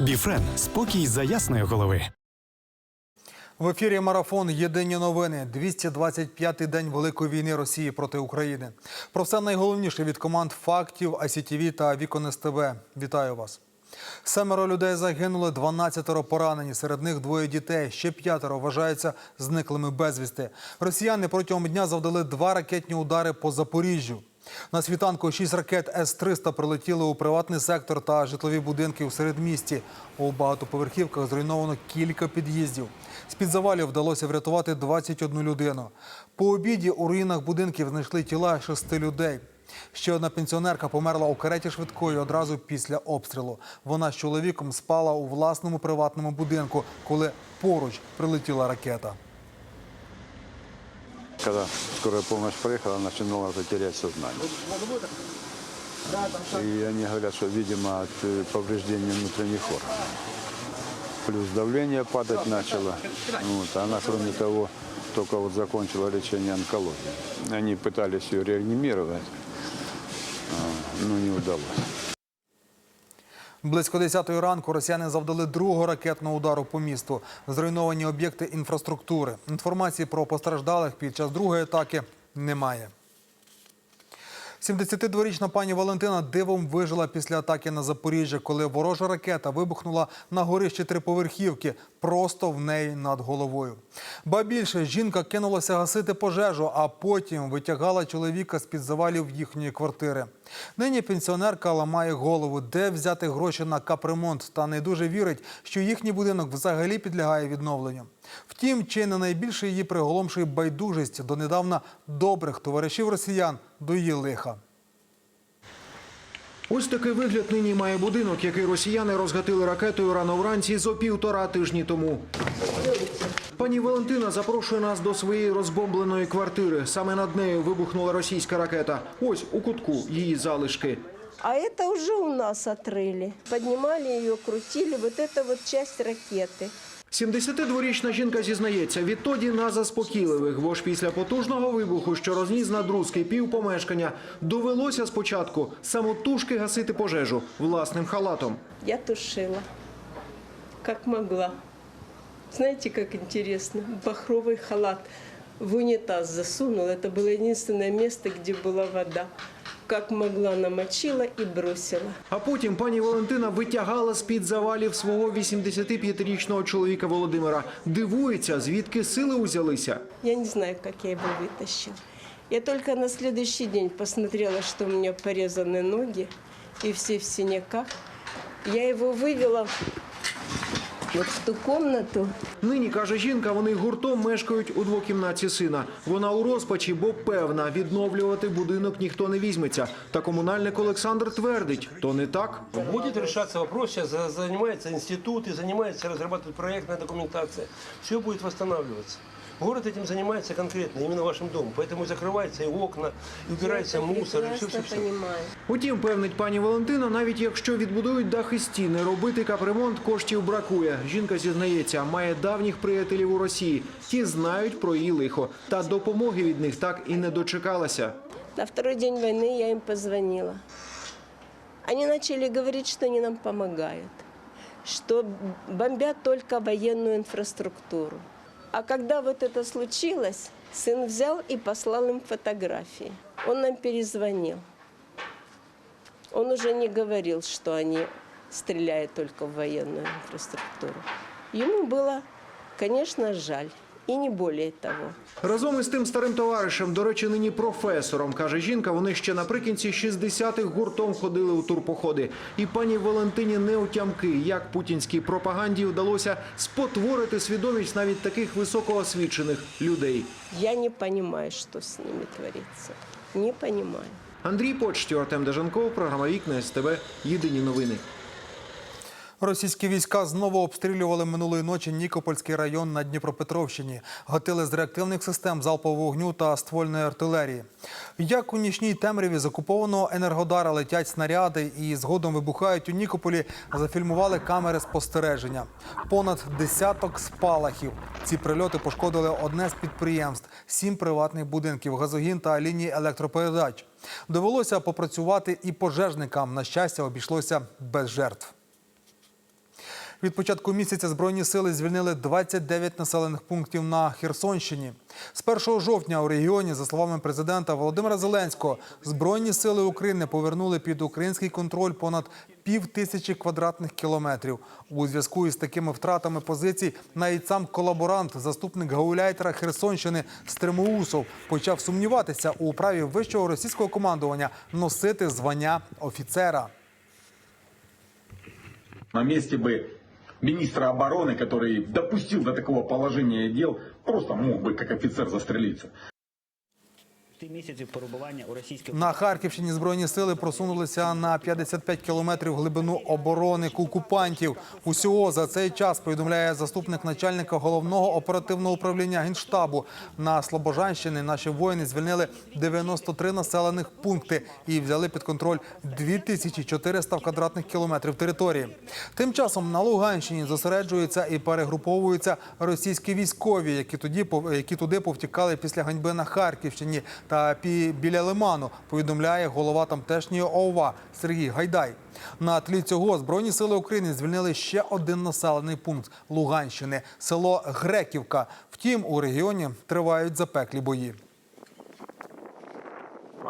Біфрен спокій за ясної голови. В ефірі марафон Єдині новини. 225-й день великої війни Росії проти України. Про все найголовніше від команд фактів, ICTV та Вікон СТБ. Вітаю вас. Семеро людей загинули, 12 поранені. Серед них двоє дітей. Ще п'ятеро вважаються зниклими безвісти. Росіяни протягом дня завдали два ракетні удари по Запоріжжю. На світанку шість ракет С-300 прилетіли у приватний сектор та житлові будинки у середмісті. У багатоповерхівках зруйновано кілька під'їздів. З-під завалів вдалося врятувати 21 людину. По обіді у руїнах будинків знайшли тіла шести людей. Ще одна пенсіонерка померла у кареті швидкої одразу після обстрілу. Вона з чоловіком спала у власному приватному будинку, коли поруч прилетіла ракета. Когда скорая помощь приехала, она начинала терять сознание. И они говорят, что, видимо, от э, повреждения внутренних органов. Плюс давление падать начало. Вот. Она, кроме того, только вот закончила лечение онкологии. Они пытались ее реанимировать, а, но не удалось. Близько 10 ранку росіяни завдали другого ракетного удару по місту. Зруйновані об'єкти інфраструктури. Інформації про постраждалих під час другої атаки немає. 72-річна пані Валентина дивом вижила після атаки на Запоріжжя, коли ворожа ракета вибухнула на горищі триповерхівки просто в неї над головою. Ба більше жінка кинулася гасити пожежу, а потім витягала чоловіка з-під завалів їхньої квартири. Нині пенсіонерка ламає голову, де взяти гроші на капремонт, та не дуже вірить, що їхній будинок взагалі підлягає відновленню. Втім, чи не найбільше її приголомшує байдужість до недавно добрих товаришів росіян до її лиха. Ось такий вигляд нині має будинок, який росіяни розгатили ракетою рано вранці зо півтора тижні тому. Пані Валентина запрошує нас до своєї розбомбленої квартири. Саме над нею вибухнула російська ракета. Ось у кутку її залишки. А это уже у нас отрыли. Поднимали ее, крутили. Вот это вот часть ракеты. 72-річна жінка зізнається, відтоді на заспокійливих, бо ж після потужного вибуху, що розніс над руський пів помешкання, довелося спочатку самотужки гасити пожежу власним халатом. Я тушила, как могла. Знаете, как интересно? Бахровый халат в унитаз засунула. Это было единственное место, где была вода. Как могла, намочила и бросила. А потім пані Валентина витягала з-під завалів свого 85-річного чоловіка Володимира. Дивується, звідки сили узялися. Я не знаю, как я его вытащила. Я только на следующий день посмотрела, что у меня порезаны ноги и все в синяках. Я его вывела вот в ту комнату, Нині, каже жінка, вони гуртом мешкають у двокімнаті сина. Вона у розпачі, бо певна, відновлювати будинок ніхто не візьметься. Та комунальник Олександр твердить, то не так. Буде рішатися вопрос, сейчас за- занимается институт розробляти проєктна документація. проектная документация. Все буде восстанавливаться. Город этим занимается конкретно, именно вашим домом. Поэтому закрываются и окна, и убирается Я это мусор, и прекрасно все-все-все. понимаю. Утім, певнить пані Валентина, навіть якщо відбудують дах і стіни, робити капремонт коштів бракує. Жінка зізнається, має давніх приятелів у Росії. Ті знають про її лихо. Та допомоги від них так і не дочекалася. На второй день войны я им позвонила. Они начали говорить, что они нам помогают, что бомбят только военную инфраструктуру. А когда вот это случилось, сын взял и послал им фотографии. Он нам перезвонил. Он уже не говорил, что они стреляют только в военную инфраструктуру. Ему было, конечно, жаль, и не более того. Разом із тим старим товаришем, до речі, нині професором, каже жінка, вони ще наприкінці 60-х гуртом ходили у турпоходи. І пані Валентині не утямки, як путінській пропаганді вдалося спотворити свідомість навіть таких високоосвічених людей. Я не понимаю, что с ними творится. Не понимаю. Андрій Почтів, Артем Дежанков, програма Вікна СТБ. Єдині новини. Російські війська знову обстрілювали минулої ночі Нікопольський район на Дніпропетровщині. Гатили з реактивних систем залпового вогню та ствольної артилерії. Як у нічній темряві з окупованого енергодара летять снаряди і згодом вибухають у Нікополі, зафільмували камери спостереження. Понад десяток спалахів. Ці прильоти пошкодили одне з підприємств, сім приватних будинків, газогін та лінії електропередач. Довелося попрацювати і пожежникам. На щастя, обійшлося без жертв. Від початку місяця збройні сили звільнили 29 населених пунктів на Херсонщині. З 1 жовтня у регіоні, за словами президента Володимира Зеленського, збройні сили України повернули під український контроль понад пів тисячі квадратних кілометрів. У зв'язку із такими втратами позицій навіть сам колаборант, заступник гауляйтера Херсонщини Стримоусов, почав сумніватися у праві вищого російського командування носити звання офіцера. На месте бы министра обороны, который допустил до такого положения дел, просто мог бы как офицер застрелиться. Ти місяців перебування у російській На Харківщині збройні сили просунулися на 55 кілометрів глибину оборони окупантів. Усього за цей час повідомляє заступник начальника головного оперативного управління генштабу. На Слобожанщині наші воїни звільнили 93 населених пункти і взяли під контроль 2400 квадратних кілометрів території. Тим часом на Луганщині зосереджуються і перегруповуються російські військові, які тоді які туди повтікали після ганьби на Харківщині та біля Лиману. Повідомляє голова тамтешньої ОВА Сергій Гайдай. На тлі цього збройні сили України звільнили ще один населений пункт Луганщини село Греківка. Втім, у регіоні тривають запеклі бої.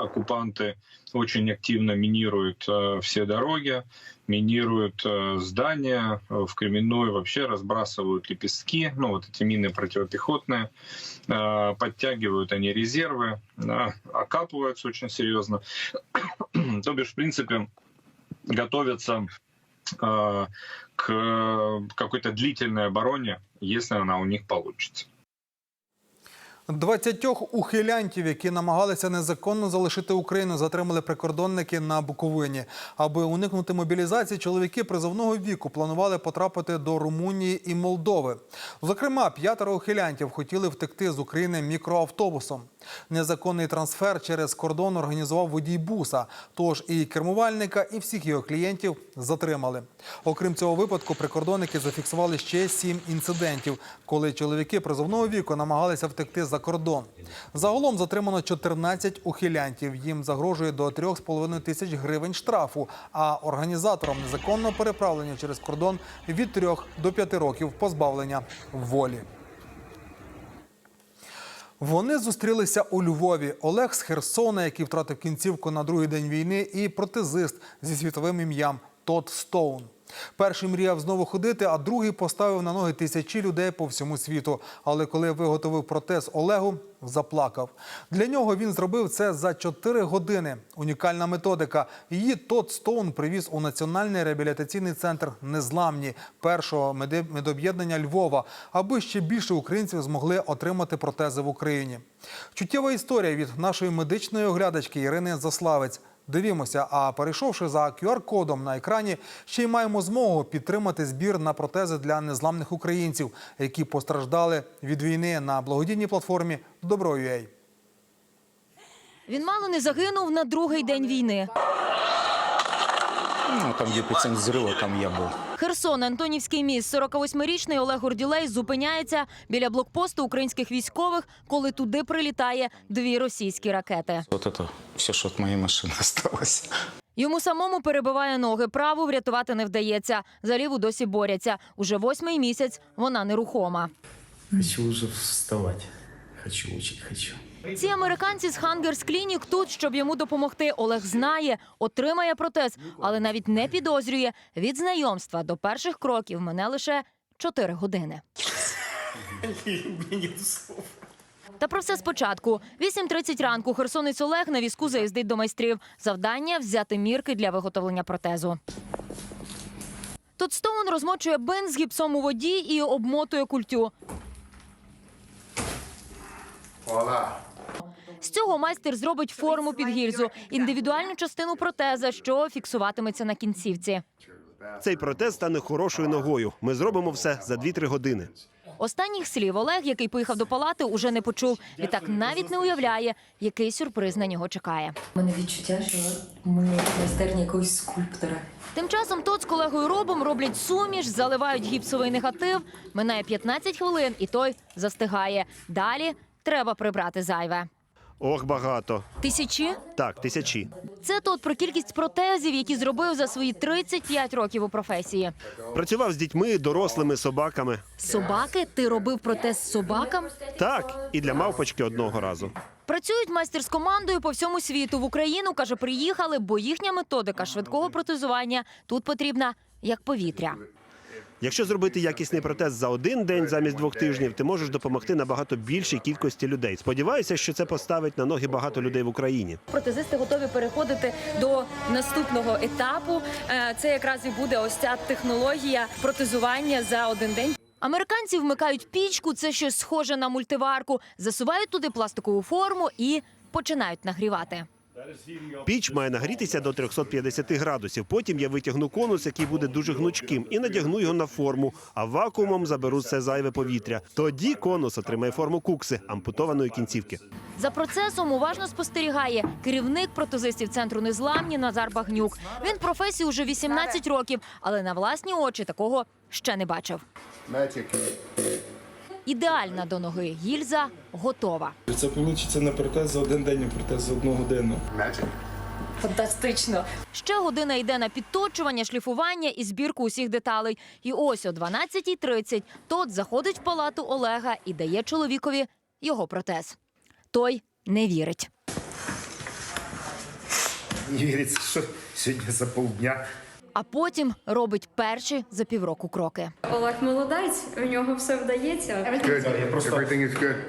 Оккупанты очень активно минируют э, все дороги, минируют э, здания, э, в Кременной вообще разбрасывают лепестки, ну вот эти мины противопехотные, подтягивают они резервы, окапываются очень серьезно. То бишь, в принципе, готовятся к какой-то длительной обороне, если она у них получится. 20 ухилянтів, які намагалися незаконно залишити Україну, затримали прикордонники на Буковині. Аби уникнути мобілізації, чоловіки призовного віку планували потрапити до Румунії і Молдови. Зокрема, п'ятеро ухилянтів хотіли втекти з України мікроавтобусом. Незаконний трансфер через кордон організував водій буса. Тож і кермувальника, і всіх його клієнтів затримали. Окрім цього випадку, прикордонники зафіксували ще сім інцидентів, коли чоловіки призовного віку намагалися втекти за кордон. Загалом затримано 14 ухилянтів. Їм загрожує до 3,5 тисяч гривень штрафу. А організаторам незаконного переправлення через кордон від 3 до 5 років позбавлення волі. Вони зустрілися у Львові. Олег з Херсона, який втратив кінцівку на другий день війни, і протезист зі світовим ім'ям Тодд Стоун. Перший мріяв знову ходити, а другий поставив на ноги тисячі людей по всьому світу. Але коли виготовив протез Олегу, заплакав. Для нього він зробив це за 4 години. Унікальна методика. Її Тод Стоун привіз у Національний реабілітаційний центр Незламні першого медоб'єднання Львова, аби ще більше українців змогли отримати протези в Україні. Чуттєва історія від нашої медичної оглядачки Ірини Заславець. Дивімося, а перейшовши за QR-кодом на екрані, ще й маємо змогу підтримати збір на протези для незламних українців, які постраждали від війни на благодійній платформі Добро.ua. Він мало не загинув на другий день війни. Ну, там, где эпицентр взрыва, там я был. Херсон, Антонівський міст. 48-річний Олег Горділей зупиняється біля блокпосту українських військових, коли туди прилітає дві російські ракети. Вот это все, что от моей машины осталось. Йому самому перебиває ноги. Праву врятувати не вдається. За ліву досі борються. Уже восьмий місяць вона нерухома. Хочу уже вставать. Хочу, очень хочу. Ці американці з Hungers Clinic тут, щоб йому допомогти. Олег знає, отримає протез, але навіть не підозрює. Від знайомства до перших кроків мене лише 4 години. Та про все спочатку. 8.30 ранку херсонець Олег на візку заїздить до майстрів. Завдання взяти мірки для виготовлення протезу. Тут Стоун розмочує бинт з гіпсом у воді і обмотує культю. З цього майстер зробить форму під гільзу, індивідуальну частину протеза, що фіксуватиметься на кінцівці. Цей протез стане хорошою ногою. Ми зробимо все за 2-3 години. Останніх слів Олег, який поїхав до палати, уже не почув. Відтак навіть не уявляє, який сюрприз на нього чекає. У мене відчуття, що ми в майстерні якогось скульптора. Тим часом тот з колегою Робом роблять суміш, заливають гіпсовий негатив. Минає 15 хвилин, і той застигає. Далі треба прибрати зайве. Ох, багато. Тисячі? Так, тисячі. Це тут про кількість протезів, які зробив за свої 35 років у професії. Працював з дітьми, дорослими, собаками. Собаки? Ти робив протез собакам? Так, і для мавпочки одного разу. Працюють майстер з командою по всьому світу. В Україну каже, приїхали, бо їхня методика швидкого протезування тут потрібна як повітря. Якщо зробити якісний протез за один день замість двох тижнів, ти можеш допомогти набагато більшій кількості людей. Сподіваюся, що це поставить на ноги багато людей в Україні. Протезисти готові переходити до наступного етапу. Е, Це якраз і буде ось ця технологія протезування за один день. Американці вмикають пічку, це щось схоже на мультиварку, засувають туди пластикову форму і починають нагрівати. Піч має нагрітися до 350 градусів. Потім я витягну конус, який буде дуже гнучким, і надягну його на форму. А вакуумом заберу все зайве повітря. Тоді конус отримає форму кукси ампутованої кінцівки. За процесом уважно спостерігає керівник протезистів центру незламні Назар Багнюк. Він в професії уже 18 років, але на власні очі такого ще не бачив. Ідеальна до ноги гільза готова. Це вийде не протез за один день, а протез за одну годину. Фантастично. Ще година йде на підточування, шліфування і збірку усіх деталей. І ось о 12.30 тот заходить в палату Олега і дає чоловікові його протез. Той не вірить. Не віриться, що сьогодні за полдня. А потім робить перші за півроку кроки. Олег молодець, у нього все вдається. Я просто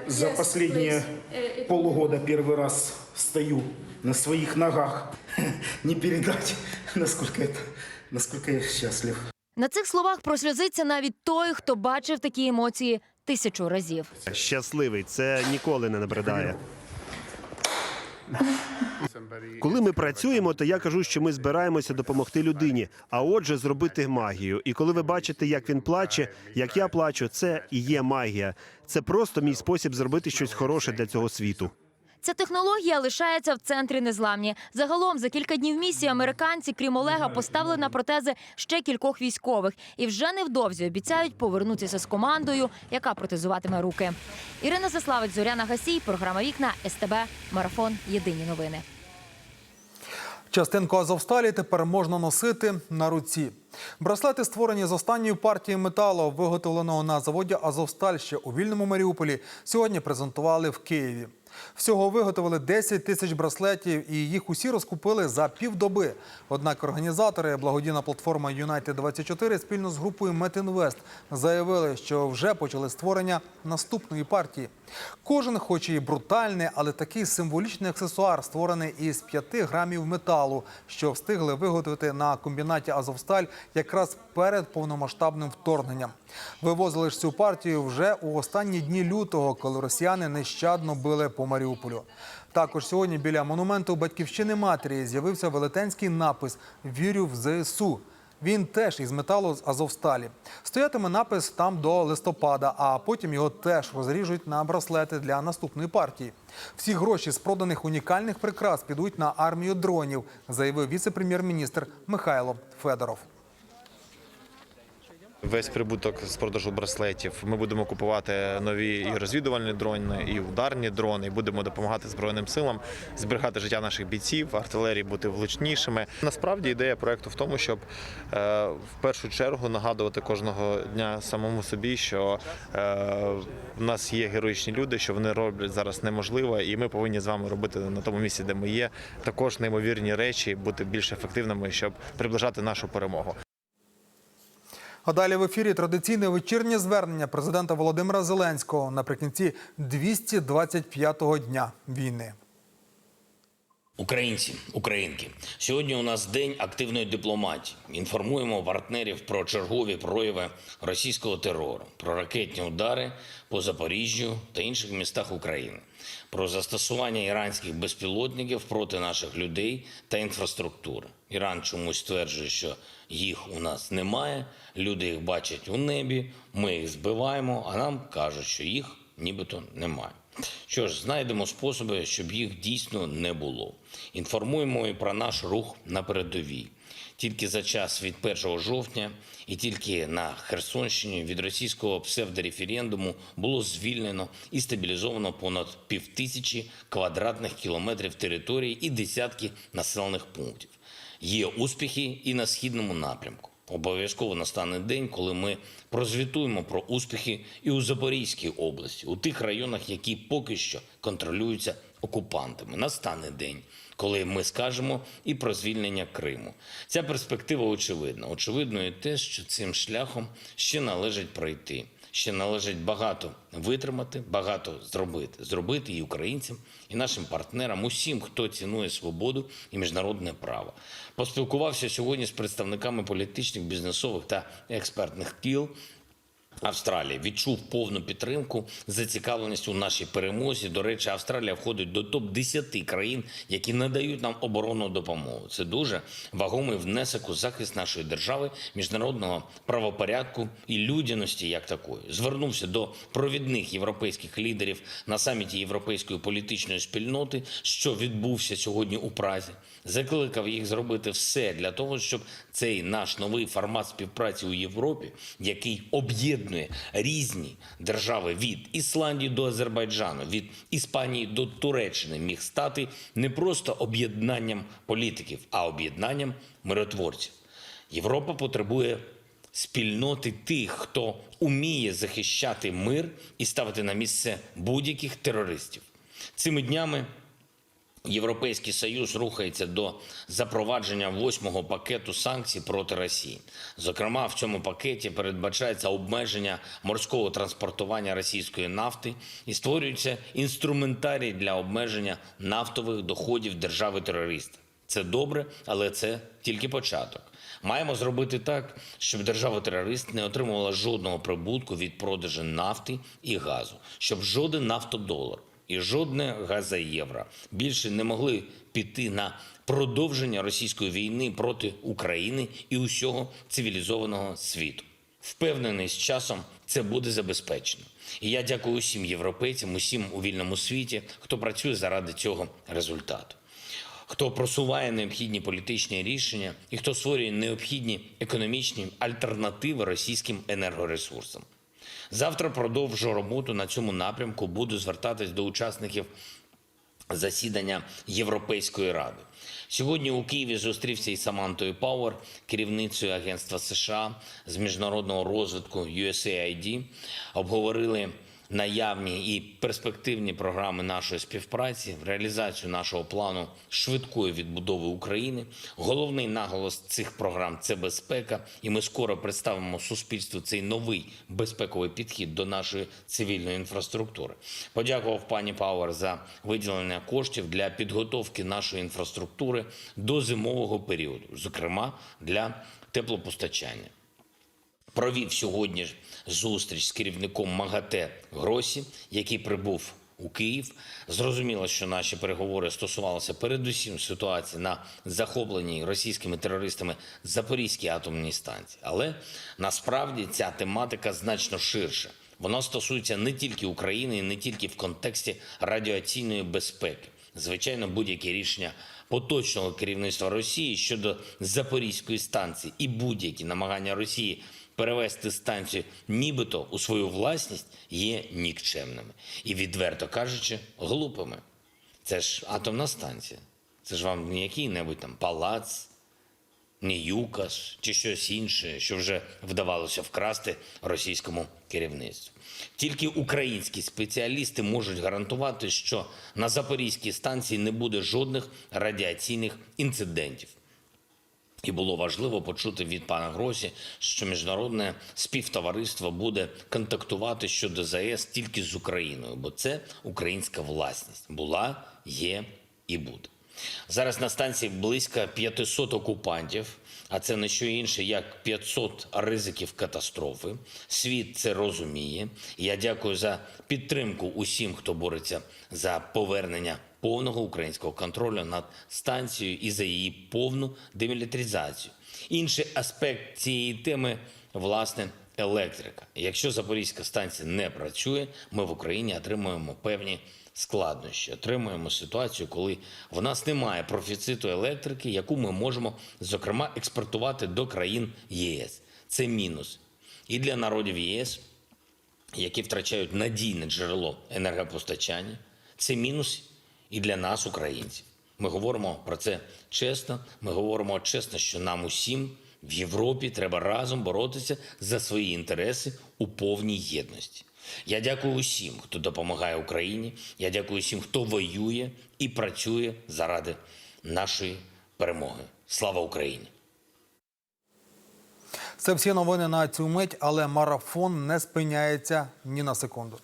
за останні полугода перший раз стою на своїх ногах. Не передать, наскільки, це, наскільки я щаслив. На цих словах просльозиться навіть той, хто бачив такі емоції тисячу разів. Щасливий, це ніколи не набридає. Коли ми працюємо, то я кажу, що ми збираємося допомогти людині, а отже, зробити магію. І коли ви бачите, як він плаче, як я плачу, це і є магія. Це просто мій спосіб зробити щось хороше для цього світу. Ця технологія лишається в центрі незламні. Загалом за кілька днів місії американці, крім Олега, поставили на протези ще кількох військових і вже невдовзі обіцяють повернутися з командою, яка протезуватиме руки. Ірина Заславець, Зоряна Гасій, програма Вікна СТБ Марафон. Єдині новини. Частинку Азовсталі тепер можна носити на руці. Браслети створені з останньої партії металу, виготовленого на заводі Азовсталь ще у вільному Маріуполі. Сьогодні презентували в Києві. Всього виготовили 10 тисяч браслетів, і їх усі розкупили за півдоби. Однак організатори, благодійна платформа Юнайтед 24 спільно з групою Метінвест заявили, що вже почали створення наступної партії. Кожен, хоч і брутальний, але такий символічний аксесуар, створений із 5 грамів металу, що встигли виготовити на комбінаті Азовсталь якраз перед повномасштабним вторгненням. Вивозили ж цю партію вже у останні дні лютого, коли росіяни нещадно били по Маріуполю. Також сьогодні біля монументу батьківщини матері з'явився велетенський напис Вірю в ЗСУ. Він теж із металу з Азовсталі. Стоятиме напис там до листопада, а потім його теж розріжуть на браслети для наступної партії. Всі гроші з проданих унікальних прикрас підуть на армію дронів, заявив віце-прем'єр-міністр Михайло Федоров. Весь прибуток з продажу браслетів ми будемо купувати нові і розвідувальні дрони, і ударні дрони. і Будемо допомагати збройним силам зберігати життя наших бійців, артилерії бути влучнішими. Насправді ідея проекту в тому, щоб е, в першу чергу нагадувати кожного дня самому собі, що е, в нас є героїчні люди, що вони роблять зараз неможливе, і ми повинні з вами робити на тому місці, де ми є, також неймовірні речі, бути більш ефективними, щоб приближати нашу перемогу. А далі в ефірі традиційне вечірнє звернення президента Володимира Зеленського наприкінці 225-го дня війни. Українці, українки, сьогодні у нас день активної дипломатії. Інформуємо партнерів про чергові прояви російського терору, про ракетні удари по Запоріжжю та інших містах України, про застосування іранських безпілотників проти наших людей та інфраструктури. Іран чомусь стверджує, що їх у нас немає. Люди їх бачать у небі. Ми їх збиваємо, а нам кажуть, що їх нібито немає. Що ж, знайдемо способи, щоб їх дійсно не було. Інформуємо і про наш рух на передовій. Тільки за час від 1 жовтня і тільки на Херсонщині від російського псевдореферендуму було звільнено і стабілізовано понад півтисячі квадратних кілометрів території і десятки населених пунктів. Є успіхи і на східному напрямку. Обов'язково настане день, коли ми прозвітуємо про успіхи і у Запорізькій області, у тих районах, які поки що контролюються окупантами. Настане день, коли ми скажемо і про звільнення Криму. Ця перспектива очевидна. Очевидно і те, що цим шляхом ще належить пройти. Ще належить багато витримати, багато зробити. Зробити і українцям, і нашим партнерам, усім, хто цінує свободу і міжнародне право. Поспілкувався сьогодні з представниками політичних, бізнесових та експертних кіл Австралії відчув повну підтримку, зацікавленість у нашій перемозі. До речі, Австралія входить до топ 10 країн, які надають нам оборонну допомогу. Це дуже вагомий внесок у захист нашої держави, міжнародного правопорядку і людяності, як такої. Звернувся до провідних європейських лідерів на саміті європейської політичної спільноти, що відбувся сьогодні у Празі. Закликав їх зробити все для того, щоб цей наш новий формат співпраці у Європі, який об'єднує різні держави від Ісландії до Азербайджану, від Іспанії до Туреччини, міг стати не просто об'єднанням політиків, а об'єднанням миротворців. Європа потребує спільноти тих, хто уміє захищати мир і ставити на місце будь-яких терористів. Цими днями Європейський союз рухається до запровадження восьмого пакету санкцій проти Росії. Зокрема, в цьому пакеті передбачається обмеження морського транспортування російської нафти і створюється інструментарій для обмеження нафтових доходів держави-терориста. Це добре, але це тільки початок. Маємо зробити так, щоб держава-терорист не отримувала жодного прибутку від продажу нафти і газу, щоб жоден нафтодолар і жодне газоєвро більше не могли піти на продовження російської війни проти України і усього цивілізованого світу. Впевнений, з часом це буде забезпечено. І я дякую усім європейцям, усім у вільному світі, хто працює заради цього результату. Хто просуває необхідні політичні рішення і хто створює необхідні економічні альтернативи російським енергоресурсам. Завтра продовжу роботу на цьому напрямку. Буду звертатись до учасників засідання Європейської ради. Сьогодні у Києві зустрівся із Самантою Пауер, керівницею Агентства США з міжнародного розвитку USAID. Обговорили наявні і перспективні програми нашої співпраці, реалізацію нашого плану швидкої відбудови України. Головний наголос цих програм це безпека, і ми скоро представимо суспільству цей новий безпековий підхід до нашої цивільної інфраструктури. Подякував пані Пауер за виділення коштів для підготовки нашої інфраструктури до зимового періоду, зокрема для теплопостачання провів сьогодні зустріч з керівником МАГАТЕ Гросі, який прибув у Київ. Зрозуміло, що наші переговори стосувалися передусім ситуації на захопленій російськими терористами Запорізькій атомній станції. Але насправді ця тематика значно ширша. Вона стосується не тільки України, і не тільки в контексті радіаційної безпеки. Звичайно, будь-які рішення поточного керівництва Росії щодо Запорізької станції і будь-які намагання Росії перевести станцію нібито у свою власність є нікчемними і, відверто кажучи, глупими. Це ж атомна станція. Це ж вам не який-небудь там палац, не юкас чи щось інше, що вже вдавалося вкрасти російському керівництву. Тільки українські спеціалісти можуть гарантувати, що на Запорізькій станції не буде жодних радіаційних інцидентів. І було важливо почути від пана Гросі, що міжнародне співтовариство буде контактувати щодо ЗАЕС тільки з Україною, бо це українська власність була, є і буде. Зараз на станції близько 500 окупантів, а це не що інше, як 500 ризиків катастрофи. Світ це розуміє. Я дякую за підтримку усім, хто бореться за повернення повного українського контролю над станцією і за її повну демілітаризацію. Інший аспект цієї теми власне електрика. Якщо Запорізька станція не працює, ми в Україні отримуємо певні складнощі. Отримуємо ситуацію, коли в нас немає профіциту електрики, яку ми можемо, зокрема, експортувати до країн ЄС. Це мінус і для народів ЄС, які втрачають надійне джерело енергопостачання. Це мінус і для нас, українців. Ми говоримо про це чесно. Ми говоримо чесно, що нам усім в Європі треба разом боротися за свої інтереси у повній єдності. Я дякую усім, хто допомагає Україні. Я дякую усім, хто воює і працює заради нашої перемоги. Слава Україні! Це всі новини на цю мить, але марафон не спиняється ні на секунду.